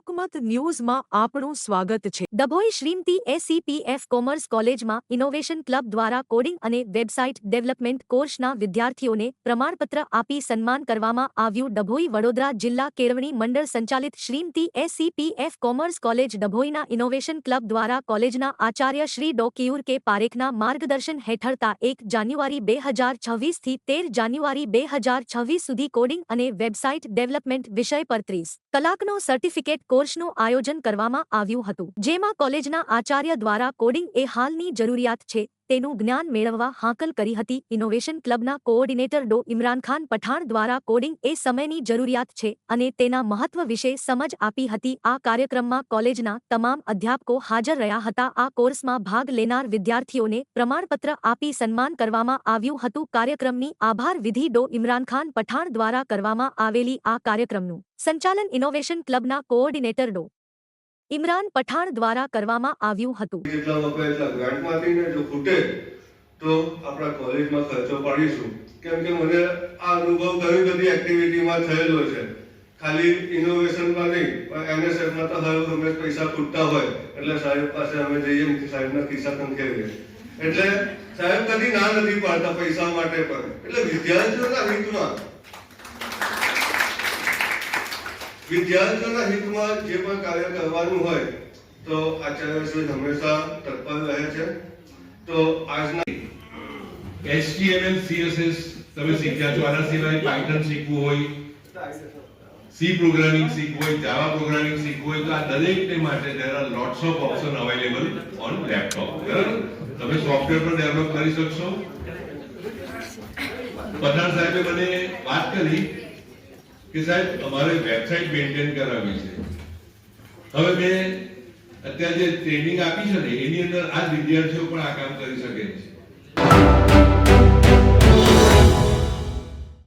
જનમત ન્યૂઝમાં આપણું સ્વાગત છે. ડભોઈ શ્રીમતી એસીપીએફ કોમર્સ કોલેજમાં ઇનોવેશન ક્લબ દ્વારા કોડિંગ અને વેબસાઇટ ડેવલપમેન્ટ કોર્સના વિદ્યાર્થીઓને પ્રમાણપત્ર આપી સન્માન કરવામાં આવ્યું. ડભોઈ વડોદરા જિલ્લા કેળવણી મંડળ સંચાલિત શ્રીમતી એસીપીએફ કોમર્સ કોલેજ ડભોઈના ઇનોવેશન ક્લબ દ્વારા કોલેજના આચાર્ય શ્રી ડોકિયુર કે પારેખના માર્ગદર્શન હેઠળતા એક જાન્યુઆરી બે હજાર છવ્વીસથી તેર જાન્યુઆરી બે હજાર છવ્વીસ સુધી કોડિંગ અને વેબસાઇટ ડેવલપમેન્ટ વિષય પર ત્રીસ કલાકનો સર્ટિફિકેટ કોર્સનું આયોજન કરવામાં આવ્યું હતું જેમાં કોલેજના આચાર્ય દ્વારા કોડિંગ એ હાલની જરૂરિયાત છે. તેનું જ્ઞાન મેળવવા હાંકલ કરી હતી. ઇનોવેશન ક્લબના કોઓર્ડિનેટર ડો ઇમરાન ખાન પઠાણ દ્વારા કોડિંગ એ સમયની જરૂરિયાત છે અને તેના મહત્વ વિશે સમજ આપી હતી. આ કાર્યક્રમમાં કોલેજના તમામ અધ્યાપકો હાજર રહ્યા હતા. આ કોર્સમાં ભાગ લેનાર વિદ્યાર્થીઓને પ્રમાણપત્ર આપી સન્માન કરવામાં આવ્યું હતું. કાર્યક્રમની આભાર વિધિ ડો ઇમરાન ખાન પઠાણ દ્વારા કરવામાં આવેલી આ કાર્યક્રમનું સંચાલન ઇનોવેશન ક્લબના કોઓર્ડિનેટર ડો ઇમરાન પઠાણ દ્વારા કરવામાં આવ્યું હતું. જેટલા વપરાય ગ્રાન્ટમાંથી ને જો ખૂટે તો આપણા કોલેજમાં ખર્ચો પાડીશું. કેમ કે મને આ અનુભવ ઘણી બધી એક્ટિવિટીમાં થયેલો છે. ખાલી ઇનોવેશનમાં નહીં, પણ એનએસએફમાં તો હર હંમેશ પૈસા ખૂટતા હોય. એટલે સાહેબ પાસે અમે જઈએ સાહેબના ખિસ્સા ખંખેરીએ. એટલે સાહેબ કદી ના નથી પાડતા પૈસા માટે પણ. એટલે વિદ્યાર્થીઓના હિતમાં વિદ્યાર્થીઓના હિતમાં જે પણ કાર્ય કરવાનું હોય, તો આચાર્યશ્રી હંમેશા તત્પર રહે છે. તો આજના HTML CSS તમે શીખ્યા છો. આના સિવાય પાયથન શીખવું હોય સી પ્રોગ્રામિંગ શીખવું હોય જાવા પ્રોગ્રામિંગ શીખવું હોય, તો આ દરેકને માટે there are lots of option available on laptop બરાબર? તમે સોફ્ટવેર પણ ડેવલપ કરી શકશો. પઠાણ સાહેબે મને વાત કરી કે સાહેબ, અમારે વેબસાઇટ મેન્ટેન કરાવવી છે. હવે મેં અત્યારે જે ટ્રેનિંગ આપી છે ને, એની અંદર આ વિદ્યાર્થીઓ પણ આ કામ કરી શકે છે.